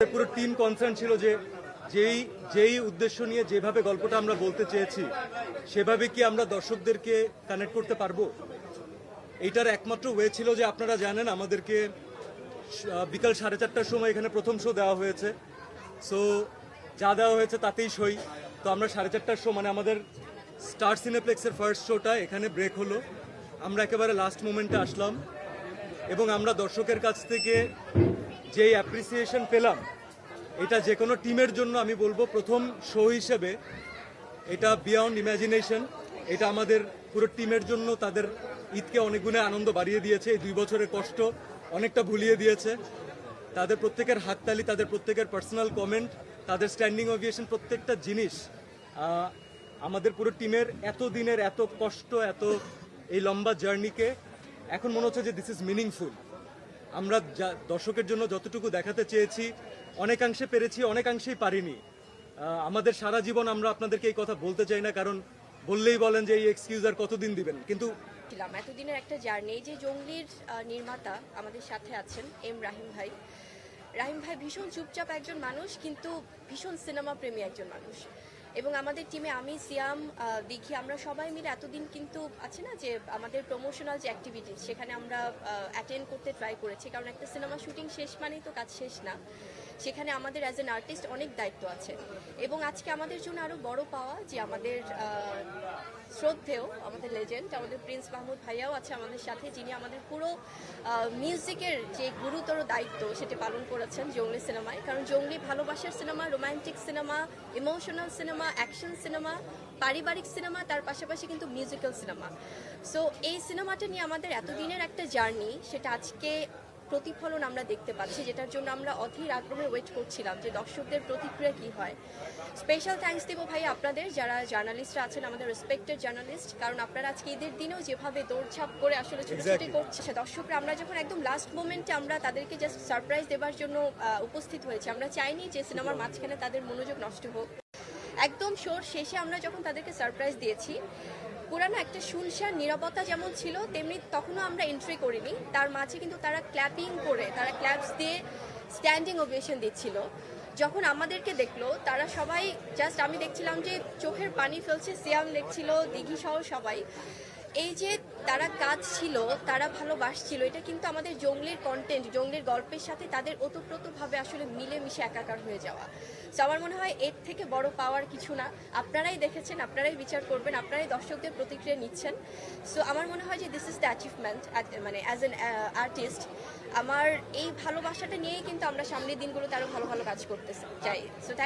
পুরো team concern ছিল যে যেই যেই উদ্দেশ্য নিয়ে যেভাবে গল্পটা আমরা বলতে চেয়েছি, সেভাবে কি আমরা দর্শকদেরকে কানেক্ট করতে পারব? এইটার একমাত্র ওয়ে ছিল যে আপনারা জানেন আমাদেরকে বিকাল সাড়ে চারটার সময় এখানে প্রথম শো দেওয়া হয়েছে। সো যা দেওয়া হয়েছে তাতেই সই। তো আমরা সাড়ে চারটার শো মানে আমাদের স্টার সিনেপ্লেক্সের ফার্স্ট শোটা এখানে ব্রেক হলো। আমরা একেবারে লাস্ট মোমেন্টে আসলাম। এবং আমরা দর্শকের কাছ থেকে যেই অ্যাপ্রিসিয়েশন পেলাম, এটা যে কোনো টিমের জন্য আমি বলব প্রথম শো হিসেবে এটা বিয়ন্ড ইমাজিনেশন এটা আমাদের পুরো টিমের জন্য তাদের ঈদকে অনেক গুণে আনন্দ বাড়িয়ে দিয়েছে, এই দুই বছরের কষ্ট অনেকটা ভুলিয়ে দিয়েছে। তাদের প্রত্যেকের হাততালি, তাদের প্রত্যেকের পার্সোনাল কমেন্ট তাদের স্ট্যান্ডিং অভিয়েশন প্রত্যেকটা জিনিস আমাদের পুরো টিমের এত দিনের এত কষ্ট, এত এই লম্বা জার্নিকে এখন মনে হচ্ছে যে দিস ইজ মিনিংফুল আমরা দর্শকের জন্য যতটুকু দেখাতে চেয়েছি, অনেকাংশে পেরেছি, অনেকাংশেই পারিনি। আমাদের সারা জীবন আমরা আপনাদেরকে এই কথা বলতে চাই না, কারণ বললেই বলেন যে এই এক্সকিউজ আর কতদিন দিবেন। কিন্তু ছিলাম। এতদিনের একটা জার্নি যে জঙ্গলির নির্মাতা আমাদের সাথে আছেন এম রাহিম ভাই। রাহিম ভাই ভীষণ চুপচাপ একজন মানুষ, কিন্তু ভীষণ সিনেমা প্রেমী একজন মানুষ। এবং আমাদের টিমে আমি, সিয়াম দেখি আমরা সবাই মিলে এতদিন কিন্তু আছে না যে আমাদের প্রমোশনাল যে অ্যাক্টিভিটিস সেখানে আমরা অ্যাটেন্ড করতে ট্রাই করেছি। কারণ একটা সিনেমা শুটিং শেষ মানেই তো কাজ শেষ না। সেখানে আমাদের অ্যাজ এন আর্টিস্ট অনেক দায়িত্ব আছে। এবং আজকে আমাদের জন্য আরও বড় পাওয়া যে আমাদের শ্রদ্ধেয় আমাদের লেজেন্ড আমাদের প্রিন্স মাহমুদ ভাইয়াও আছে আমাদের সাথে, যিনি আমাদের পুরো মিউজিকের যে গুরুতর দায়িত্ব সেটা পালন করেছেন জঙ্গলি সিনেমায়। কারণ জঙ্গলি ভালোবাসার cinema romantic cinema emotional cinema action cinema, পারিবারিক সিনেমা, তার পাশাপাশি কিন্তু মিউজিক্যাল সিনেমা। সো এই সিনেমাটা নিয়ে আমাদের এতদিনের একটা জার্নি সেটা আজকে প্রতিফলন আমরা দেখতে পাচ্ছি যেটার জন্য আমরা অধীর আগ্রহে ওয়েট করছিলাম যে দর্শকদের প্রতিক্রিয়া কি হয় স্পেশাল থ্যাঙ্কস দিব ভাই আপনাদের যারা জার্নালিস্টরা আছেন আমাদের রেসপেক্টেড জার্নালিস্ট কারণ আপনারা আজকে ঈদের দিনেও যেভাবে দৌড়ঝাঁপ করে আসলে ছোটাছুটি. করছে দর্শকরা আমরা যখন একদম লাস্ট মোমেন্টে আমরা তাদেরকে জাস্ট সারপ্রাইজ দেওয়ার জন্য উপস্থিত হয়েছি আমরা চাইনি যে সিনেমার মাঝখানে তাদের মনোযোগ নষ্ট হোক একদম শোর শেষে আমরা যখন তাদেরকে সারপ্রাইজ দিয়েছি পুরানো একটা শুনশান নিরাপত্তা যেমন ছিল, তেমনি তখনও আমরা এন্ট্রি করিনি। তার মাঝে কিন্তু তারা ক্ল্যাপিং করে, তারা ক্ল্যাপস দিয়ে স্ট্যান্ডিং ওভিয়েশন দিচ্ছিল। যখন আমাদেরকে দেখল, তারা সবাই জাস্ট আমি দেখছিলাম যে চোখের পানি ফেলছে, সিয়াম দেখছিল, দিঘি সহ সবাই। এই যে তারা কাজ ছিল, তারা ভালোবাসছিল, এটা কিন্তু আমাদের জঙ্গলির কন্টেন্ট জঙ্গলির গল্পের সাথে তাদের ওতপ্রোতভাবে আসলে মিলেমিশে একাকার হয়ে যাওয়া। তো আমার মনে হয় এর থেকে বড় পাওয়ার কিছু না। আপনারাই দেখেছেন, আপনারাই বিচার করবেন, আপনারাই দর্শকদের প্রতিক্রিয়া নিচ্ছেন। সো আমার মনে হয় যে দিস ইজ দ্য অ্যাচিভমেন্ট মানে অ্যাজ এন আর্টিস্ট আমার এই ভালোবাসাটা নিয়েই কিন্তু আমরা সামনের দিনগুলোতে আরও ভালো ভালো কাজ করতে চাই। সো